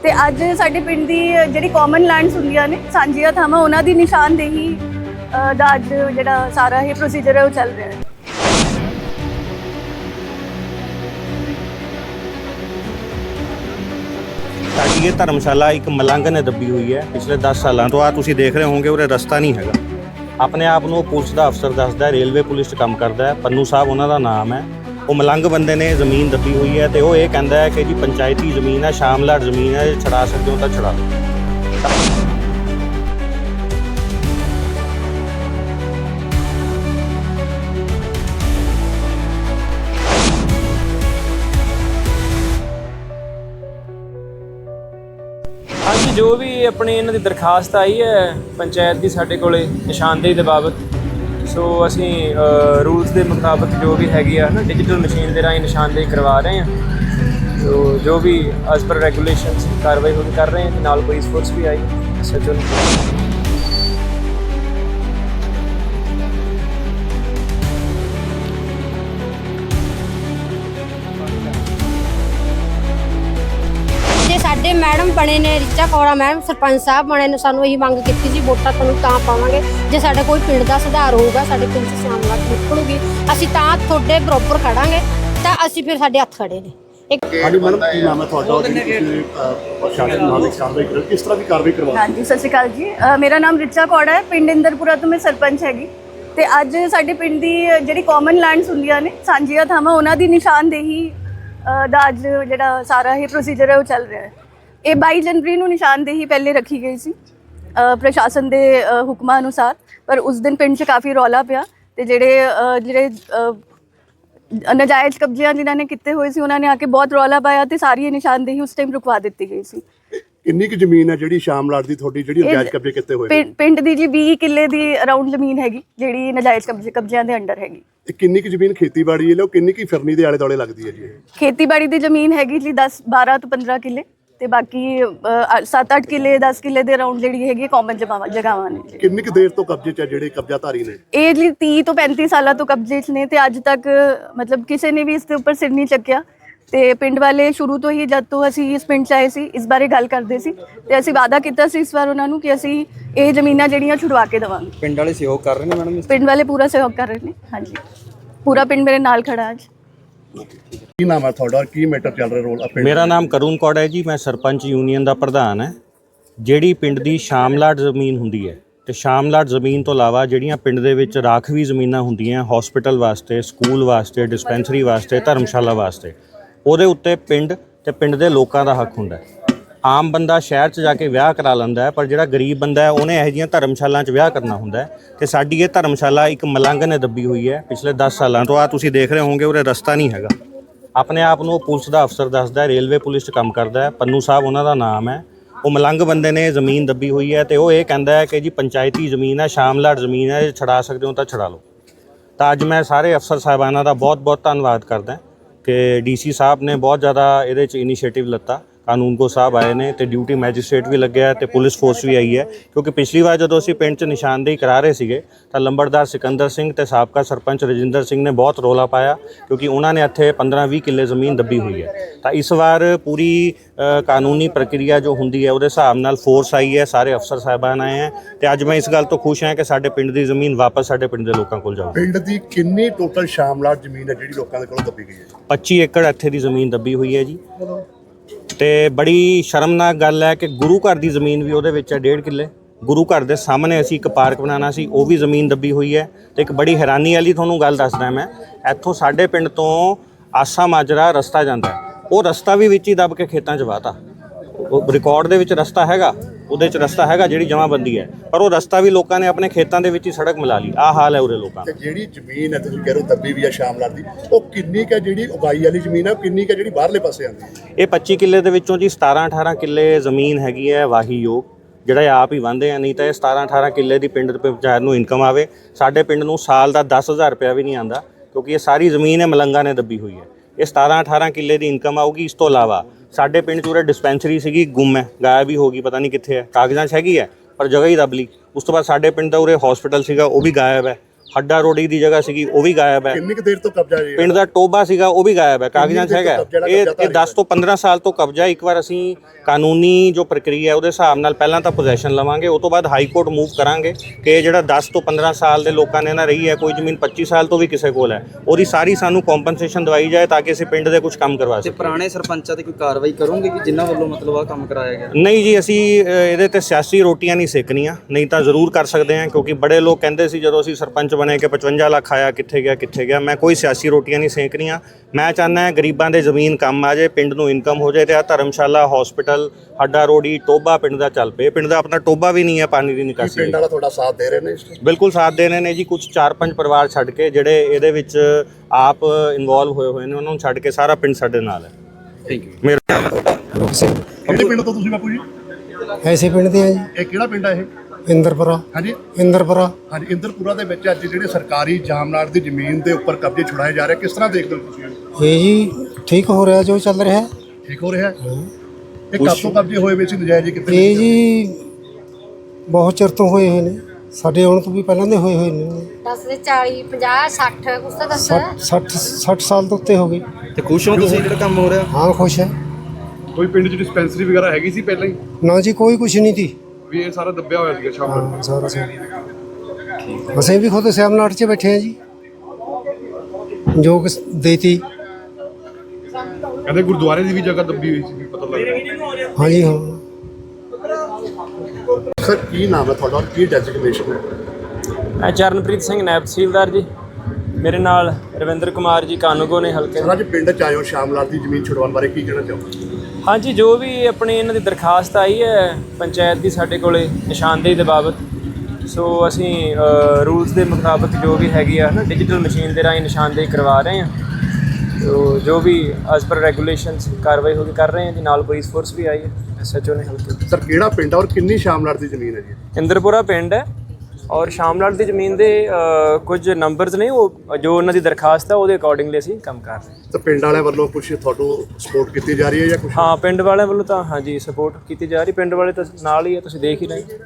ਤੇ ਅੱਜ ਸਾਡੇ ਪਿੰਡ ਦੀ ਜਿਹੜੀ ਕਾਮਨ ਲੈਂਡਸ ਹੁੰਦੀਆਂ ਨੇ ਸਾਂਝੀਆਂ ਥਾਵਾਂ ਉਹਨਾਂ ਦੀ ਨਿਸ਼ਾਨਦੇਹੀ ਅ, ਦਾ ਅੱਜ ਜਿਹੜਾ ਸਾਰਾ ਇਹ ਪ੍ਰੋਸੀਜਰ ਹੈ ਉਹ ਚੱਲ ਰਿਹਾ ਹੈ। ਸਾਡੀ ਇਹ ਧਰਮਸ਼ਾਲਾ ਇੱਕ ਮਲੰਗ ਨੇ ਦੱਬੀ ਹੋਈ ਹੈ। ਪਿਛਲੇ 10 ਸਾਲਾਂ ਤੋਂ ਆ ਤੁਸੀਂ ਦੇਖ ਰਹੇ ਹੋਵੋਗੇ ਉਰੇ ਰਸਤਾ ਨਹੀਂ ਹੈਗਾ। ਆਪਣੇ ਆਪ ਨੂੰ ਉਹ ਪੁਲਿਸ ਦਾ ਅਫਸਰ ਦੱਸਦਾ ਹੈ ਰੇਲਵੇ ਪੁਲਿਸ 'ਚ ਕੰਮ ਕਰਦਾ ਹੈ। ਪੰਨੂ ਸਾਹਿਬ ਉਹਨਾਂ ਦਾ ਨਾਮ ਹੈ। ਉਹ ਮਲੰਗ ਬੰਦੇ ਨੇ ਜ਼ਮੀਨ ਦੱਬੀ ਹੋਈ ਹੈ ਤੇ ਉਹ ਇਹ ਕਹਿੰਦਾ ਹੈ ਕਿ ਜੀ ਪੰਚਾਇਤੀ ਜ਼ਮੀਨ ਹੈ ਸ਼ਾਮਲਾਟ ਜ਼ਮੀਨ ਹੈ ਜੇ ਛੜਾ ਸਕਦੇ ਹੋ ਤਾਂ ਛੜਾ ਦਿਓ। ਅੱਜ ਜੋ ਵੀ ਆਪਣੀ ਇਹਨਾਂ ਦੀ ਦਰਖਾਸਤ ਆਈ ਹੈ ਪੰਚਾਇਤ ਦੀ ਸਾਡੇ ਕੋਲੇ ਨਿਸ਼ਾਨਦੇਹੀ ਦੇ ਬਾਬਤ ਸੋ ਅਸੀਂ ਰੂਲਸ ਦੇ ਮੁਤਾਬਕ ਜੋ ਵੀ ਹੈਗੀ ਆ ਨਾ ਡਿਜੀਟਲ ਮਸ਼ੀਨ ਦੇ ਰਾਹੀਂ ਨਿਸ਼ਾਨਦੇਹੀ ਕਰਵਾ ਰਹੇ ਹਾਂ। ਸੋ ਜੋ ਵੀ ਐਸ ਪਰ ਰੈਗੂਲੇਸ਼ਨਸ ਕਾਰਵਾਈ ਹੁਣ ਕਰ ਰਹੇ ਹਾਂ ਤੇ ਨਾਲ ਪੁਲਿਸ ਫੋਰਸ ਵੀ ਆਈ ਸੱਚੋ ਬਣੇ ਨੇ ਰਿਚਾ ਕੌੜਾ ਮੈਡਮ ਸਰਪੰਚ ਸਾਹਿਬ ਬਣੇ ਨੇ ਸਾਨੂੰ ਇਹੀ ਮੰਗ ਕੀਤੀ ਸੀ ਵੋਟਾਂ ਤੁਹਾਨੂੰ ਤਾਂ ਪਾਵਾਂਗੇ। ਜੇ ਸਾਡਾ ਕੋਈ ਪਿੰਡ ਦਾ ਸੁਧਾਰ ਹੋਊਗਾ ਸਾਡੇ ਪਿੰਡ 'ਚ ਸ਼ਾਮਲਾ ਨਿਕਲੂਗੀ। ਅਸੀਂ ਤਾਂ ਤੁਹਾਡੇ ਬਰੋਬਰ ਖੜਾਂਗੇ ਤਾਂ ਅਸੀਂ ਫਿਰ ਸਾਡੇ ਹੱਥ ਖੜੇ ਨੇ। ਇੱਕ ਹਾਂਜੀ ਮੈਡਮ ਕੀ ਨਾਮ ਹੈ ਤੁਹਾਡਾ? ਜਿਹੜੀ ਪ੍ਰਸ਼ਾਸਨ ਨਾਲ ਇੱਕ ਕਾਰਵਾਈ ਕਰੋ ਕਿਸ ਤਰ੍ਹਾਂ ਦੀ ਕਾਰਵਾਈ ਕਰਵਾ ਹਾਂਜੀ ਸਤਿ ਸ਼੍ਰੀ ਅਕਾਲ ਜੀ। ਮੇਰਾ ਨਾਮ ਰਿਚਾ ਕੌੜਾ ਹੈ ਪਿੰਡ ਇੰਦਰਪੁਰਾ ਤੋਂ ਮੈਂ ਸਰਪੰਚ ਹੈਗੀ। ਤੇ ਅੱਜ ਸਾਡੇ ਪਿੰਡ ਦੀ ਜਿਹੜੀ ਕਾਮਨ ਲੈਂਡਸ ਹੁੰਦੀਆਂ ਨੇ ਸਾਂਝੀਆਂ ਥਾਵਾਂ ਉਹਨਾਂ ਦੀ ਨਿਸ਼ਾਨਦੇਹੀ ਦਾ ਅੱਜ ਜਿਹੜਾ ਸਾਰਾ ਇਹ ਪ੍ਰੋਸੀਜਰ ਹੈ ਉਹ ਚੱਲ ਰਿਹਾ ਹੈ। ਇਹ 22 ਜਨਵਰੀ ਨੂੰ ਨਿਸ਼ਾਨਦੇਹੀ ਪਹਿਲੇ ਰੱਖੀ ਗਈ ਸੀ। ਪ੍ਰਸ਼ਾਸਨ ਦੇ ਹੁਕਮਾਂ ਅਨੁਸਾਰ। ਪਰ ਉਸ ਦਿਨ ਪਿੰਡ 'ਚ ਕਾਫੀ ਰੌਲਾ ਪਿਆ ਤੇ ਜਿਹੜੇ ਜਿਹੜੇ ਨਜਾਇਜ਼ ਕਬਜ਼ਿਆਂ ਜਿਨ੍ਹਾਂ ਨੇ ਕੀਤੇ ਹੋਏ ਸੀ ਉਹਨਾਂ ਨੇ ਆ ਕੇ ਬਹੁਤ ਰੌਲਾ ਪਾਇਆ ਤੇ ਸਾਰੀ ਇਹ ਨਿਸ਼ਾਨਦੇਹੀ ਉਸ ਟਾਈਮ ਰੁਕਵਾ ਦਿੱਤੀ ਗਈ ਸੀ। ਕਿੰਨੀ ਕੁ ਜ਼ਮੀਨ ਹੈ ਜਿਹੜੀ ਸ਼ਾਮਲਾਟ ਦੀ ਤੁਹਾਡੀ ਜਿਹੜੀ ਨਜਾਇਜ਼ ਕਬਜ਼ੇ ਕੀਤੇ ਹੋਏ ਨੇ? ਪਿੰਡ ਦੀ ਜੀ 20 ਕਿੱਲੇ ਦੀ ਅਰਾਊਂਡ ਜ਼ਮੀਨ ਹੈਗੀ ਜਿਹੜੀ ਨਜਾਇਜ਼ ਕਬਜ਼ੇ ਕਬਜ਼ਿਆਂ ਦੇ ਅੰਡਰ ਹੈਗੀ। ਤੇ ਕਿੰਨੀ ਕੁ ਜ਼ਮੀਨ ਖੇਤੀਬਾੜੀ ਹੈ ਲੋ ਕਿੰਨੀ ਕੁ ਫਿਰਨੀ ਦੇ ਆਲੇ ਦੁਆਲੇ ਲੱਗਦੀ ਹੈ ਜੀ ਖੇਤੀਬਾੜੀ ਦੀ ਜ਼ਮੀਨ ਹੈਗੀ ਜੀ 10 12 ਤੋਂ 15 ਕਿੱਲੇ। ਤੇ ਬਾਕੀ 7-8 ਕਿੱਲੇ 10 ਕਿੱਲੇ ਦੇ ਅਰਾਊਂਡ ਜਿਹੜੀ ਹੈਗੀ ਕਾਮਨ ਜਗਾਵਾਂ ਜਗਾਵਾਂ ਨੇ। ਕਿੰਨੀ ਕੁ ਦੇਰ ਤੋਂ ਕਬਜ਼ੇ 'ਚ ਹੈ ਜਿਹੜੇ ਕਬਜ਼ਾਧਾਰੀ ਨੇ? ਇਹ ਜੀ 30 ਤੋਂ 35 ਸਾਲਾਂ ਤੋਂ ਕਬਜ਼ੇ 'ਚ ਨੇ ਤੇ ਅੱਜ ਤੱਕ ਮਤਲਬ ਕਿਸੇ ਨੇ ਵੀ ਇਸ ਦੇ ਉੱਪਰ ਸਿਰ ਨਹੀਂ ਚੱਕਿਆ। ਤੇ ਪਿੰਡ ਵਾਲੇ ਸ਼ੁਰੂ ਤੋਂ ਹੀ ਜਦ ਤੋਂ ਅਸੀਂ ਇਸ ਪਿੰਡ 'ਚ ਆਏ ਸੀ ਇਸ ਬਾਰੇ ਗੱਲ ਕਰਦੇ ਸੀ। ਤੇ ਅਸੀਂ ਵਾਅਦਾ ਕੀਤਾ ਸੀ ਇਸ ਵਾਰ ਉਹਨਾਂ ਨੂੰ ਕਿ ਅਸੀਂ ਇਹ ਜ਼ਮੀਨਾਂ ਜਿਹੜੀਆਂ ਛੁਡਵਾ ਕੇ ਦੇਵਾਂਗੇ। ਪਿੰਡ ਵਾਲੇ ਸਹਿਯੋਗ ਕਰ ਰਹੇ ਨੇ ਮੈਡਮ ਪਿੰਡ ਵਾਲੇ ਪੂਰਾ ਸਹਿਯੋਗ ਕਰ ਰਹੇ ਨੇ ਹਾਂਜੀ। ਪੂਰਾ ਪਿੰਡ ਮੇਰੇ ਨਾਲ ਖੜਾ ਅੱਜ। ਕੀ ਨਾਮ ਹੈ ਤੁਹਾਡਾ? ਔਰ ਕੀ ਮੈਟਰ ਚੱਲ ਰਿਹਾ ਰੋਲ? ਆਪਣੇ ਮੇਰਾ ਨਾਮ ਕਰੂਨ ਕੌੜ ਹੈ ਜੀ, ਮੈਂ ਸਰਪੰਚ ਯੂਨੀਅਨ ਦਾ ਪ੍ਰਧਾਨ ਹੈ। ਜਿਹੜੀ ਪਿੰਡ ਦੀ ਸ਼ਾਮਲਾਟ ਜ਼ਮੀਨ ਹੁੰਦੀ ਹੈ ਤੇ ਸ਼ਾਮਲਾਟ ਜ਼ਮੀਨ ਤੋਂ ਇਲਾਵਾ ਜਿਹੜੀਆਂ ਪਿੰਡ ਦੇ ਵਿੱਚ ਰਾਖਵੀ ਜ਼ਮੀਨਾਂ ਹੁੰਦੀਆਂ ਹਸਪੀਟਲ ਵਾਸਤੇ ਸਕੂਲ ਵਾਸਤੇ ਡਿਸਪੈਂਸਰੀ ਵਾਸਤੇ, ਧਰਮਸ਼ਾਲਾ ਵਾਸਤੇ, ਉਹਦੇ ਉੱਤੇ ਪਿੰਡ ਤੇ ਪਿੰਡ ਦੇ ਲੋਕਾਂ ਦਾ ਹੱਕ ਹੁੰਦਾ ਹੈ। ਆਮ ਬੰਦਾ ਸ਼ਹਿਰ 'ਚ ਜਾ ਕੇ ਵਿਆਹ ਕਰਾ ਲੈਂਦਾ ਹੈ, ਪਰ ਜਿਹੜਾ ਗਰੀਬ ਬੰਦਾ ਹੈ, ਉਹਨੇ ਇਹੋ ਜਿਹੀਆਂ ਧਰਮਸ਼ਾਲਾਾਂ 'ਚ ਵਿਆਹ ਕਰਨਾ ਹੁੰਦਾ ਹੈ ਤੇ ਸਾਡੀ ਇਹ ਧਰਮਸ਼ਾਲਾ ਇੱਕ ਮਲੰਗ ਨੇ ਦੱਬੀ ਹੋਈ ਹੈ ਪਿਛਲੇ 10 ਸਾਲਾਂ ਤੋਂ। ਆ ਤੁਸੀਂ ਦੇਖ ਰਹੇ ਹੋਵੋਗੇ, ਉਰੇ ਰਸਤਾ ਨਹੀਂ ਹੈਗਾ। ਆਪਣੇ ਆਪ ਨੂੰ ਉਹ ਪੁਲਿਸ ਦਾ ਅਫਸਰ ਦੱਸਦਾ ਹੈ, ਰੇਲਵੇ ਪੁਲਿਸ 'ਚ ਕੰਮ ਕਰਦਾ ਹੈ। ਪੰਨੂ ਸਾਹਿਬ ਉਹਨਾਂ ਦਾ ਨਾਮ ਹੈ। ਉਹ ਮਲੰਗ ਬੰਦੇ ਨੇ ਜ਼ਮੀਨ ਦੱਬੀ ਹੋਈ ਹੈ ਤੇ ਉਹ ਇਹ ਕਹਿੰਦਾ ਹੈ ਕਿ ਜੀ ਪੰਚਾਇਤੀ ਜ਼ਮੀਨ ਹੈ, ਸ਼ਾਮਲਾਟ ਜ਼ਮੀਨ ਹੈ, ਜੇ ਛੜਾ ਸਕਦੇ ਹੋ ਤਾਂ ਛੜਾ ਲਓ। ਤਾਂ ਅੱਜ ਮੈਂ ਸਾਰੇ ਅਫਸਰ ਸਾਹਿਬਾਨਾਂ ਦਾ ਬਹੁਤ-ਬਹੁਤ ਧੰਨਵਾਦ ਕਰਦਾ ਕਿ ਡੀਸੀ ਸਾਹਿਬ ਨੇ ਬਹੁਤ ਜ਼ਿਆਦਾ ਇਹਦੇ 'ਚ ਇਨੀਸ਼ੀਏਟਿਵ ਲਿੱਤਾ। ਕਾਨੂੰਗੋ ਸਾਹਿਬ ਆਏ ਨੇ ਤੇ ਡਿਊਟੀ ਮੈਜਿਸਟ੍ਰੇਟ ਵੀ ਲੱਗਿਆ ਤੇ ਪੁਲਿਸ ਫੋਰਸ ਵੀ ਆਈ ਹੈ। ਕਿਉਂਕਿ ਪਿਛਲੀ ਵਾਰ ਜਦੋਂ ਅਸੀਂ ਪਿੰਡ 'ਚ ਨਿਸ਼ਾਨਦੇਹੀ ਕਰਾ ਰਹੇ ਸੀਗੇ ਤਾਂ ਲੰਬੜਦਾਰ ਸਿਕੰਦਰ ਸਿੰਘ ਤੇ ਸਾਬਕਾ ਸਰਪੰਚ ਰਜਿੰਦਰ ਸਿੰਘ ਨੇ ਬਹੁਤ ਰੋਲਾ ਪਾਇਆ ਕਿਉਂਕਿ ਉਹਨਾਂ ਨੇ ਇੱਥੇ 15-20 ਕਿੱਲੇ ਜ਼ਮੀਨ ਦੱਬੀ ਹੋਈ ਹੈ। ਤਾਂ ਇਸ ਵਾਰ ਪੂਰੀ ਕਾਨੂੰਨੀ ਪ੍ਰਕਿਰਿਆ ਜੋ ਹੁੰਦੀ ਹੈ ਉਹਦੇ ਹਿਸਾਬ ਨਾਲ ਫੋਰਸ ਆਈ ਹੈ ਸਾਰੇ ਅਫਸਰ ਸਾਹਿਬਾਨ ਆਏ ਹੈ ਤੇ ਅੱਜ ਮੈਂ ਇਸ ਗੱਲ ਤੋਂ ਖੁਸ਼ ਹਾਂ ਕਿ ਸਾਡੇ ਪਿੰਡ ਦੀ ਜ਼ਮੀਨ ਵਾਪਸ ਸਾਡੇ ਪਿੰਡ ਦੇ ਲੋਕਾਂ ਕੋਲ ਜਾਊਗੀ। ਪਿੰਡ ਦੀ ਕਿੰਨੀ ਟੋਟਲ ਸ਼ਾਮਲਾਟ ਜ਼ਮੀਨ ਹੈ ਜਿਹੜੀ ਲੋਕਾਂ ਦੇ ਕੋਲੋਂ ਦੱਬੀ ਗਈ ਹੈ? 25 ਏਕੜ ਇੱਥੇ ਦੀ ਜ਼ਮੀਨ ਦੱਬੀ ਹੋਈ ਹੈ ਜੀ। ਤੇ ਬੜੀ ਸ਼ਰਮਨਾਕ ਗੱਲ ਹੈ ਕਿ ਗੁਰੂ ਘਰ ਦੀ ਜ਼ਮੀਨ ਵੀ ਉਹਦੇ ਵਿੱਚ ਹੈ 1.5 ਕਿੱਲੇ। ਗੁਰੂ ਘਰ ਦੇ ਸਾਹਮਣੇ ਅਸੀਂ ਇੱਕ ਪਾਰਕ ਬਣਾਉਣਾ ਸੀ, ਉਹ ਵੀ ਜ਼ਮੀਨ ਦੱਬੀ ਹੋਈ ਹੈ ਤੇ ਇੱਕ ਬੜੀ ਹੈਰਾਨੀ ਵਾਲੀ ਤੁਹਾਨੂੰ ਗੱਲ ਦੱਸਦਾ ਮੈਂ, ਇੱਥੋਂ ਸਾਡੇ ਪਿੰਡ ਤੋਂ ਆਸਾ ਮਾਜਰਾ ਰਸਤਾ ਜਾਂਦਾ ਹੈ। ਉਹ ਰਸਤਾ ਵੀ ਵਿੱਚ ਹੀ ਦੱਬ ਕੇ ਖੇਤਾਂ 'ਚ ਵਾਤਾ। ਉਹ ਰਿਕਾਰਡ ਦੇ ਵਿੱਚ ਰਸਤਾ ਹੈਗਾ। ਉਹਦੇ 'ਚ ਰਸਤਾ ਹੈਗਾ ਜਿਹੜੀ ਜਮਾਬੰਦੀ ਹੈ। ਪਰ ਉਹ ਰਸਤਾ ਵੀ ਲੋਕਾਂ ਨੇ ਆਪਣੇ ਖੇਤਾਂ ਦੇ ਵਿੱਚ ਹੀ ਸੜਕ ਮਿਲਾ ਲਈ। ਆਹ ਹਾਲ ਹੈ ਉਰੇ ਲੋਕਾਂ ਦਾ। ਤੇ ਜਿਹੜੀ ਜ਼ਮੀਨ ਹੈ ਤੁਸੀਂ ਕਹਿ ਰਹੇ ਹੋ ਦੱਬੀ ਵੀ ਹੈ ਸ਼ਾਮਲਾਟ ਦੀ ਉਹ ਕਿੰਨੀ ਕੁ ਹੈ ਜਿਹੜੀ ਉਗਾਈ ਵਾਲੀ ਜ਼ਮੀਨ ਹੈ ਉਹ ਕਿੰਨੀ ਕੁ ਹੈ ਜਿਹੜੀ ਬਾਹਰਲੇ ਪਾਸੇ ਆਉਂਦੀ ਹੈ? ਇਹ 25 ਕਿੱਲੇ ਦੇ ਵਿੱਚੋਂ ਜੀ 17 18 ਕਿੱਲੇ ਜ਼ਮੀਨ ਹੈਗੀ ਹੈ ਵਾਹੀਯੋਗ ਜਿਹੜਾ ਇਹ ਆਪ ਹੀ ਵਾਂਦੇ ਆ ਨਹੀਂ ਤਾਂ ਇਹ 17 18 ਕਿੱਲੇ ਦੀ ਪਿੰਡ ਦੇ ਪੰਚਾਇਤ ਨੂੰ ਇਨਕਮ ਆਵੇ। ਸਾਡੇ ਪਿੰਡ ਨੂੰ ਸਾਲ ਦਾ 10000 ਰੁਪਇਆ ਵੀ ਨਹੀਂ ਆਂਦਾ ਕਿਉਂਕਿ ਇਹ ਸਾਰੀ ਜ਼ਮੀਨ ਹੈ ਮਲੰਗਾ ਨੇ ਦੱਬੀ ਹੋਈ ਹੈ। ਇਹ 17 18 ਕਿੱਲੇ ਦੀ ਇਨਕਮ ਆਊਗੀ ਇਸ ਤੋਂ ਇਲਾਵਾ ਸਾਡੇ ਪਿੰਡ 'ਚ ਉਰੇ ਡਿਸਪੈਂਸਰੀ ਸੀਗੀ, ਗੁੰਮ ਹੈ, ਗਾਇਬ ਹੀ ਹੋ ਗਈ, ਪਤਾ ਨਹੀਂ ਕਿੱਥੇ ਹੈ। ਕਾਗਜ਼ਾਂ 'ਚ ਹੈਗੀ ਹੈ, ਪਰ ਜਗ੍ਹਾ ਹੀ ਦੱਬ ਲਈ। ਉਸ ਤੋਂ ਬਾਅਦ ਸਾਡੇ ਪਿੰਡ ਦਾ ਉਰੇ ਹਸਪੀਟਲ ਸੀਗਾ, ਉਹ ਵੀ ਗਾਇਬ ਹੈ। ਹੱਡਾ ਰੋੜੀ ਦੀ ਜਗ੍ਹਾ ਸੀਗੀ ਉਹ ਵੀ ਗਾਇਬ ਹੈ। ਕਿੰਨੀ ਕੁ ਦੇਰ ਤੋਂ ਕਬਜ਼ਾ ਜੀ? ਪਿੰਡ ਦਾ ਟੋਬਾ ਸੀਗਾ ਉਹ ਵੀ ਗਾਇਬ ਹੈ। ਕਾਗਜ਼ਾਂ 'ਚ ਹੈਗਾ ਇਹ ਇਹ 10 ਤੋਂ 15 ਸਾਲ ਤੋਂ ਕਬਜ਼ਾ ਇੱਕ ਵਾਰ ਅਸੀਂ ਕਾਨੂੰਨੀ ਜੋ ਪ੍ਰਕਿਰਿਆ ਹੈ ਉਹਦੇ ਹਿਸਾਬ ਨਾਲ ਪਹਿਲਾਂ ਤਾਂ ਪੋਜੀਸ਼ਨ ਲਵਾਂਗੇ ਉਸ ਤੋਂ ਬਾਅਦ ਹਾਈ ਕੋਰਟ ਮੂਵ ਕਰਾਂਗੇ ਕਿ ਇਹ ਜਿਹੜਾ 10 ਤੋਂ 15 ਸਾਲ ਦੇ ਲੋਕਾਂ ਨੇ ਨਾ ਰਹੀ ਹੈ ਕੋਈ ਜ਼ਮੀਨ 25 ਸਾਲ ਤੋਂ ਵੀ ਕਿਸੇ ਕੋਲ ਹੈ। ਉਹਦੀ ਸਾਰੀ ਸਾਨੂੰ ਕੰਪਨਸੇਸ਼ਨ ਦਵਾਈ ਜਾਏ ਤਾਂ ਕਿ ਅਸੀਂ ਪਿੰਡ ਦੇ ਕੁਝ ਕੰਮ ਕਰਵਾ ਤੇ ਸਕੀਏ। ਪੁਰਾਣੇ ਸਰਪੰਚਾਂ ਤੇ ਕੋਈ ਕਾਰਵਾਈ ਕਰੋਗੇ ਕਿ ਜਿਨ੍ਹਾਂ ਵੱਲੋਂ ਮਤਲਬ ਆ ਕੰਮ ਕਰਾਇਆ ਗਿਆ? ਨਹੀਂ ਜੀ ਅਸੀਂ ਇਹਦੇ ਤੇ ਸਿਆਸੀ ਰੋਟੀਆਂ ਨਹੀਂ ਸੇਕਣੀਆਂ ਨਹੀਂ ਤਾਂ ਜ਼ਰੂਰ ਕਰ ਸਕਦੇ ਹਾਂ ਕਿਉਂਕਿ ਬੜੇ ਲੋਕ ਕਹਿੰਦੇ ਸੀ ਜਦੋਂ ਅਸੀਂ ਸਰਪੰਚ ਬਣੇ ਕਿ 55 ਲੱਖ ਆਇਆ ਕਿੱਥੇ ਗਿਆ ਕਿੱਥੇ ਗਿਆ। ਮੈਂ ਕੋਈ ਸਿਆਸੀ ਰੋਟੀਆਂ ਨਹੀਂ ਸੇਕਣੀਆਂ ਮੈਂ ਚਾਹੁੰਦਾ ਹਾਂ ਗਰੀਬਾਂ ਦੇ ਜ਼ਮੀਨ ਕੰਮ ਆ ਜਾਏ ਪਿੰਡ ਨੂੰ ਇਨਕਮ ਹੋ ਜਾਏ ਤੇ ਆ ਧਰਮਸ਼ਾਲਾ ਹਸਪੀਟਲ ਹੱਡਾ ਰੋੜੀ ਟੋਬਾ ਪਿੰਡ ਦਾ ਚੱਲ ਪਏ। ਪਿੰਡ ਦਾ ਆਪਣਾ ਟੋਬਾ ਵੀ ਨਹੀਂ ਹੈ ਪਾਣੀ ਦੀ ਨਿਕਾਸੀ ਪਿੰਡ ਵਾਲਾ ਤੁਹਾਡਾ ਸਾਥ ਦੇ ਰਹੇ ਨੇ? ਬਿਲਕੁਲ ਸਾਥ ਦੇ ਰਹੇ ਨੇ ਜੀ। ਕੁਝ 4-5 ਪਰਿਵਾਰ ਛੱਡ ਕੇ ਜਿਹੜੇ ਇਹਦੇ ਵਿੱਚ ਆਪ ਇਨਵੋਲਵ ਹੋਏ ਹੋਏ ਨੇ ਉਹਨਾਂ ਨੂੰ ਛੱਡ ਕੇ ਸਾਰਾ ਪਿੰਡ ਸਾਡੇ ਨਾਲ ਹੈ। ਥੈਂਕ ਯੂ ਮੇਰਾ ਕਿਹੜੇ ਪਿੰਡ ਤੋਂ ਤੁਸੀਂ ਬਾਪੂ ਜੀ? ਐਸੇ ਪਿੰਡ ਦੇ ਆ ਜੀ। ਇਹ ਕਿਹੜਾ ਪਿੰਡ ਹੈ ਇਹ? ਇੰਦਰਪੁਰਾ। ਹਾਂਜੀ। ਇੰਦਰਪੁਰਾ। ਹਾਂਜੀ ਇੰਦਰਪੁਰਾ ਦੇ ਵਿੱਚ ਅੱਜ ਜਿਹੜੇ ਸਰਕਾਰੀ ਜਾਮਨਾਟ ਦੀ ਜ਼ਮੀਨ ਦੇ ਉੱਪਰ ਕਬਜ਼ੇ ਛੁਡਾਏ ਜਾ ਰਹੇ ਕਿਸ ਤਰ੍ਹਾਂ ਦੇਖਦੇ ਹੋ ਤੁਸੀਂ? ਇਹ ਜੀ ਠੀਕ ਹੋ ਰਿਹਾ ਜੋ ਚੱਲ ਰਿਹਾ। ਠੀਕ ਹੋ ਰਿਹਾ? ਹੈ। ਇਹ ਤੋਂ ਕਬਜ਼ੇ ਹੋਏ ਵੇ ਸੀ ਨਜਾਇਜ਼ ਜੀ ਕਿਤੇ ਇਹ ਜੀ ਬਹੁਤ ਚਿਰ ਤੋਂ ਹੋਏ ਹੋਏ ਨੇ। ਸਾਡੇ ਆਉਣ ਤੋਂ ਵੀ ਪਹਿਲਾਂ ਦੇ ਹੋਏ ਹੋਏ ਨੇ। 10 ਦੇ 40 50 60 ਕੁਛ ਤਾਂ ਦੱਸ। 60 60 ਸਾਲ ਤੋਂ ਉੱਤੇ ਹੋ ਗਏ। ਤੇ ਖੁਸ਼ ਹੋ ਤੁਸੀਂ ਜਿਹੜਾ ਕੰਮ ਹੋ ਰਿਹਾ? ਹਾਂ ਖੁਸ਼ ਹੈ। ਕੋਈ ਪਿੰਡ 'ਚ ਡਿਸਪੈਂਸਰੀ ਵਗੈਰਾ ਹੈਗੀ ਸੀ ਪਹਿਲਾਂ ਹੀ? ਨਾ ਜੀ ਕੋਈ ਕੁਛ ਨਹੀਂ ਸੀ। ਵੀ ਇਹ ਸਾਰਾ ਦੱਬਿਆ ਹੋਇਆ ਸੀਗਾ ਸ਼ਾਮ ਨੂੰ। ਹਾਂ ਸਾਰਾ ਸਾਰਾ ਅਸੀਂ ਵੀ ਖੁਦ ਸਿਆਮਨਾਟ 'ਚ ਬੈਠੇ ਆ ਜੀ। ਜੋ ਕਿਸ ਦੇਤੀ। ਕਹਿੰਦੇ ਗੁਰਦੁਆਰੇ ਦੀ ਵੀ ਜਗ੍ਹਾ ਦੱਬੀ ਹੋਈ ਸੀ ਪਤਾ ਲੱਗ ਰਿਹਾ। ਹਾਂ ਜੀ ਹਾਂ। ਸਰ ਕੀ ਨਾਮ ਹੈ ਤੁਹਾਡਾ? ਔਰ ਕੀ ਡੈਜ਼ਿਗਨੇਸ਼ਨ ਹੈ? ਮੈਂ ਚਰਨਪ੍ਰੀਤ ਸਿੰਘ ਨਾਇਬ ਤਹਿਸੀਲਦਾਰ ਜੀ। ਮੇਰੇ ਨਾਲ ਰਵਿੰਦਰ ਕੁਮਾਰ ਜੀ ਕਾਨੂੰਗੋ ਨੇ ਹਲਕੇ ਸਰ ਅੱਜ ਪਿੰਡ ਚ ਆਏ ਹੋ ਸ਼ਾਮਲਾਲ ਦੀ ਜ਼ਮੀਨ ਛੁਡਵਾਉਣ ਬਾਰੇ ਕੀ ਕਹਿਣਾ ਚਾਹੋਗੇ? ਹਾਂਜੀ ਜੋ ਵੀ ਆਪਣੀ ਇਹਨਾਂ ਦੀ ਦਰਖਾਸਤ ਆਈ ਹੈ ਪੰਚਾਇਤ ਦੀ ਸਾਡੇ ਕੋਲੇ ਨਿਸ਼ਾਨਦੇਹੀ ਦੇ ਬਾਬਤ ਸੋ ਅਸੀਂ ਰੂਲਸ ਦੇ ਮੁਤਾਬਕ ਜੋ ਵੀ ਹੈਗੀ ਆ ਨਾ ਡਿਜੀਟਲ ਮਸ਼ੀਨ ਦੇ ਰਾਹੀਂ ਨਿਸ਼ਾਨਦੇਹੀ ਕਰਵਾ ਰਹੇ ਹਾਂ। ਸੋ ਜੋ ਵੀ ਐਸ ਪਰ ਰੈਗੂਲੇਸ਼ਨਸ ਕਾਰਵਾਈ ਹੋ ਕਰ ਰਹੇ ਹਾਂ ਜੀ ਨਾਲ ਪੁਲਿਸ ਫੋਰਸ ਵੀ ਆਈ ਹੈ ਐਸਐਚਓ ਨੇ ਹਲਕੇ ਸਰ ਕਿਹੜਾ ਪਿੰਡ ਹੈ ਔਰ ਕਿੰਨੀ ਸ਼ਾਮਲਾਲ ਦੀ ਜ਼ਮੀਨ ਹੈ ਜੀ? ਇੰਦਰਪੁਰਾ ਪਿੰਡ ਹੈ। ਔਰ ਸ਼ਾਮਲਾਟ ਦੀ ਜ਼ਮੀਨ ਦੇ ਕੁਝ ਨੰਬਰਸ ਨੇ ਉਹ ਜੋ ਉਹਨਾਂ ਦੀ ਦਰਖਾਸਤ ਹੈ ਉਹਦੇ ਅਕੋਰਡਿੰਗਲੀ ਅਸੀਂ ਕੰਮ ਕਰ ਰਹੇ ਹਾਂ। ਤਾਂ ਪਿੰਡ ਵਾਲਿਆਂ ਵੱਲੋਂ ਕੁਝ ਤੁਹਾਨੂੰ ਸਪੋਰਟ ਕੀਤੀ ਜਾ ਰਹੀ ਹੈ ਜਾਂ ਕੁਝ ਹਾਂ ਪਿੰਡ ਵਾਲਿਆਂ ਵੱਲੋਂ ਤਾਂ ਹਾਂਜੀ ਸਪੋਰਟ ਕੀਤੀ ਜਾ ਰਹੀ। ਪਿੰਡ ਵਾਲੇ ਤਾਂ ਨਾਲ ਹੀ ਹੈ ਤੁਸੀਂ ਦੇਖ ਹੀ ਰਹੇ